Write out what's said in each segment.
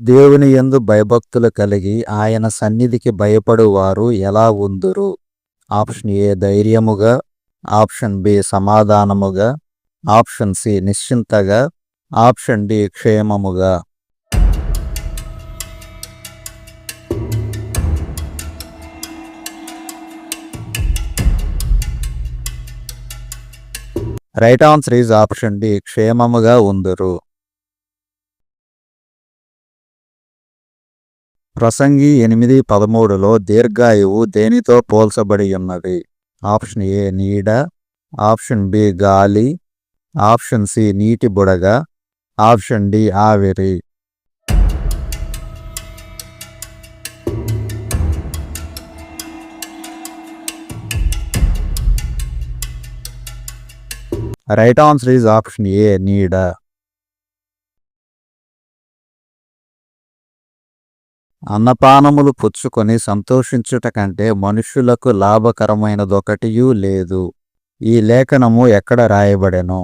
దేవుని యందు భయభక్తులు కలిగి ఆయన సన్నిధికి భయపడువారు ఎలా ఉందురు? ఆప్షన్ ఏ ధైర్యముగా. ఆప్షన్ బి సమాధానముగా. ఆప్షన్ సి నిశ్చింతగా. ఆప్షన్ డి క్షేమముగా. Right answer is option D క్షేమముగా ఉందురు. ప్రసంగి ఎనిమిది పదమూడులో దీర్ఘాయువు దేనితో పోల్చబడి ఉన్నది? ఆప్షన్ ఏ నీడ. ఆప్షన్ బి గాలి. ఆప్షన్ సి నీటి బుడగ. ఆప్షన్ డి ఆవిరి. Right answer is option A నీడ. అన్నపానములు పుచ్చుకొని సంతోషించుట కంటే మనుష్యులకు లాభకరమైనదొకటియూ లేదు. ఈ లేఖనము ఎక్కడ రాయబడెను?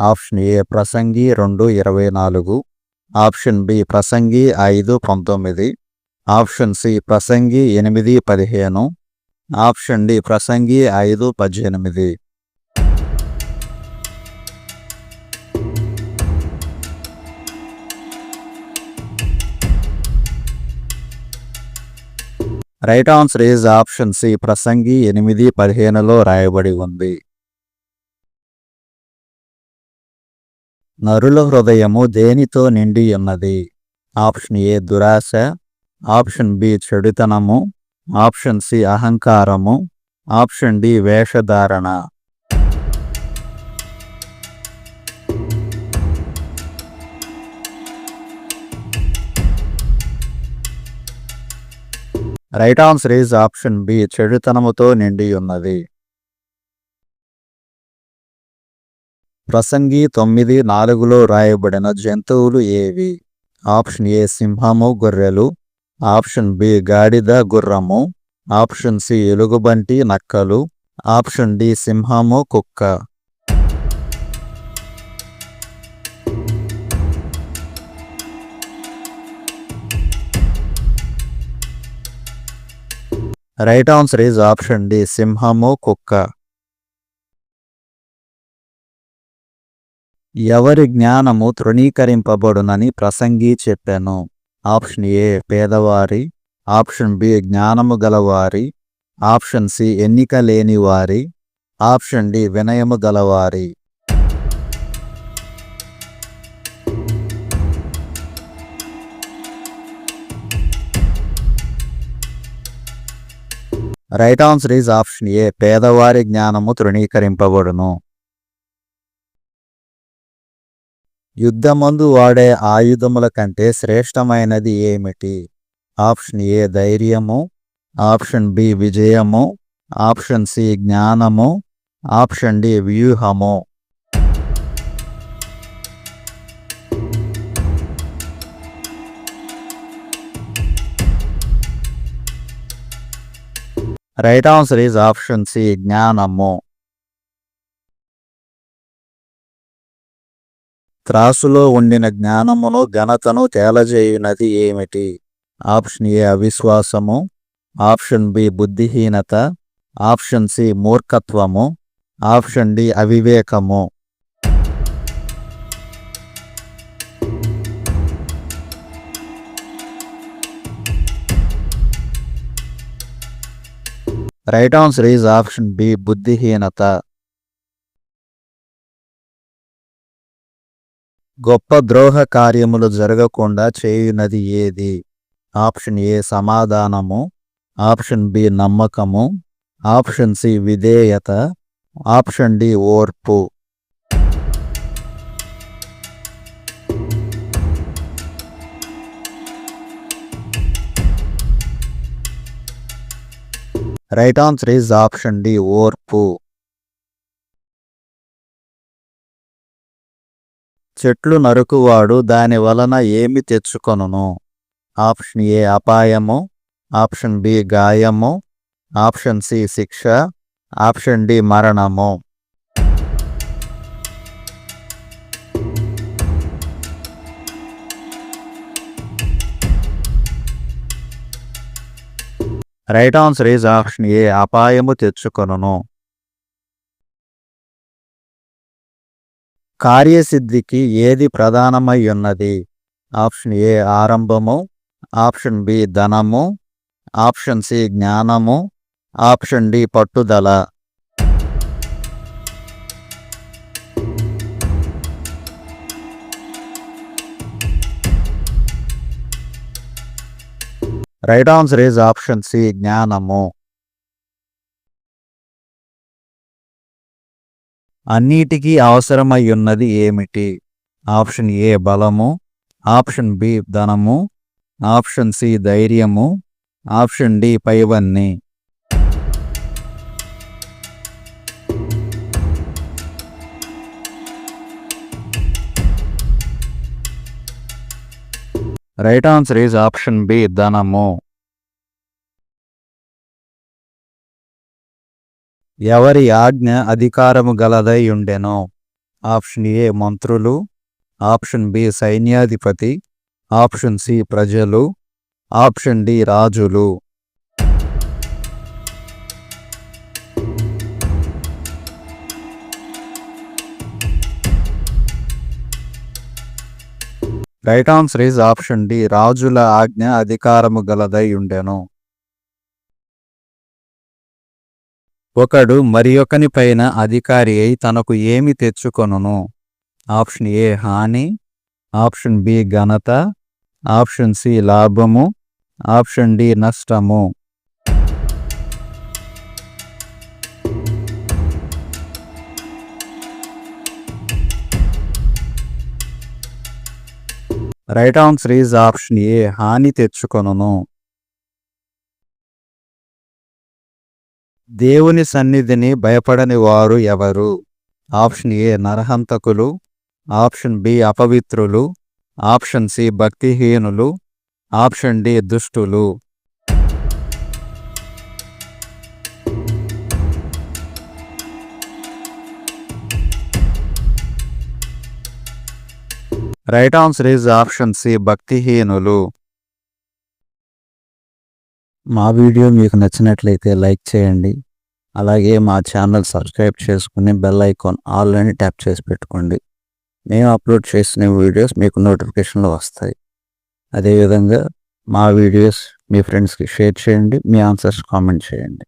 ఆప్షన్ ఏ ప్రసంగి రెండు ఇరవై నాలుగు. ఆప్షన్ బి ప్రసంగి ఐదు పంతొమ్మిది. ఆప్షన్ సి ప్రసంగి ఎనిమిది పదిహేను. ఆప్షన్ డి ప్రసంగి ఐదు పద్దెనిమిది. Right answer is option C. ప్రసంగి ఎనిమిది పదిహేనులో రాయబడి ఉంది. నరుల హృదయము దేనితో నిండి ఉన్నది? ఆప్షన్ ఏ దురాశ. ఆప్షన్ బి చెడుతనము. ఆప్షన్ సి అహంకారము. ఆప్షన్ డి వేషధారణ. Right answer is option B చెడుతనముతో నిండి ఉన్నది ప్రసంగి తొమ్మిది నాలుగులో రాయబడిన జంతువులు ఏవి? ఆప్షన్ ఏ సింహము గొర్రెలు. ఆప్షన్ బి గాడిద గుర్రము. ఆప్షన్ సి ఎలుగుబంటి నక్కలు. ఆప్షన్ డి సింహము కుక్క. Right answer is option D సింహము కుక్క ఎవరి జ్ఞానము తృణీకరింపబడునని ప్రసంగి చెప్పాను. ఆప్షన్ ఏ పేదవారి. ఆప్షన్ బి జ్ఞానము గలవారి. ఆప్షన్ సి ఎన్నిక లేని వారి ఆప్షన్ డి వినయము గలవారి. Right answer is option A పేదవారి జ్ఞానము తృణీకరింపబడును. యుద్ధమందు వాడే ఆయుధముల కంటే శ్రేష్టమైనది ఏమిటి? ఆప్షన్ ఏ ధైర్యము. ఆప్షన్ బి విజయము. ఆప్షన్ సి జ్ఞానము. Option D వ్యూహము. Right answer is option C జ్ఞానము త్రాసులో ఉండిన జ్ఞానమును ఘనతను తేలజేయునది ఏమిటి? ఆప్షన్ ఏ అవిశ్వాసము. ఆప్షన్ బి బుద్ధిహీనత. ఆప్షన్ సి మూర్ఖత్వము. Option D అవివేకము. Right answer is option B బుద్ధిహీనత గొప్ప ద్రోహ కార్యములు జరగకుండా చేయునది ఏది? ఆప్షన్ ఏ సమాధానము. ఆప్షన్ బి నమ్మకము. ఆప్షన్ సి విధేయత. ఆప్షన్ డి ఓర్పు. Right answer is option D ఓర్పు. చెట్లు నరుకువాడు దాని వలన ఏమి తెచ్చుకొనును? ఆప్షన్ ఏ అపాయము. ఆప్షన్ బి గాయము. ఆప్షన్ సి శిక్ష. ఆప్షన్ డి మరణము. Right answer is option A అపాయము తెచ్చుకొనును. కార్యసిద్ధికి ఏది ప్రధానమై ఉన్నది? ఆప్షన్ ఏ ఆరంభము. ఆప్షన్ బి ధనము. ఆప్షన్ సి జ్ఞానము. ఆప్షన్ డి పట్టుదల. Right answer is option C జ్ఞానము. అన్నిటికీ అవసరమై ఉన్నది ఏమిటి? ఆప్షన్ ఏ బలము. ఆప్షన్ బి ధనము. ఆప్షన్ సి ధైర్యము. ఆప్షన్ డి పైవన్నీ. Right answer is option B ధనము ఎవరి ఆజ్ఞ అధికారము గలదై ఉండెను? ఆప్షన్ ఏ మంత్రులు. ఆప్షన్ బి సైన్యాధిపతి. ఆప్షన్ సి ప్రజలు. ఆప్షన్ డి రాజులు. Right answer is option D రాజుల ఆజ్ఞ అధికారము గలదై ఉండెను. ఒకడు మరి ఒకని పైన అధికారి అయి తనకు ఏమి తెచ్చుకొనును? ఆప్షన్ ఏ హాని. ఆప్షన్ బి ఘనత. ఆప్షన్ సి లాభము. ఆప్షన్ డి నష్టము. Right answer is option A హాని తెచ్చుకొనును. దేవుని సన్నిధిని భయపడని వారు ఎవరు? ఆప్షన్ ఏ నరహంతకులు. ఆప్షన్ బి అపవిత్రులు. ఆప్షన్ సి భక్తిహీనులు. ఆప్షన్ డి దుష్టులు. Right answer is option C భక్తిహీనులు మా వీడియో మీకు నచ్చినట్లయితే లైక్ చేయండి. అలాగే మా ఛానల్ సబ్స్క్రైబ్ చేసుకుని బెల్ ఐకాన్ ఆల్ అని ట్యాప్ చేసి పెట్టుకోండి. మేము అప్లోడ్ చేసిన వీడియోస్ మీకు నోటిఫికేషన్లో వస్తాయి. అదేవిధంగా మా వీడియోస్ మీ ఫ్రెండ్స్కి షేర్ చేయండి మీ ఆన్సర్స్ కామెంట్ చేయండి.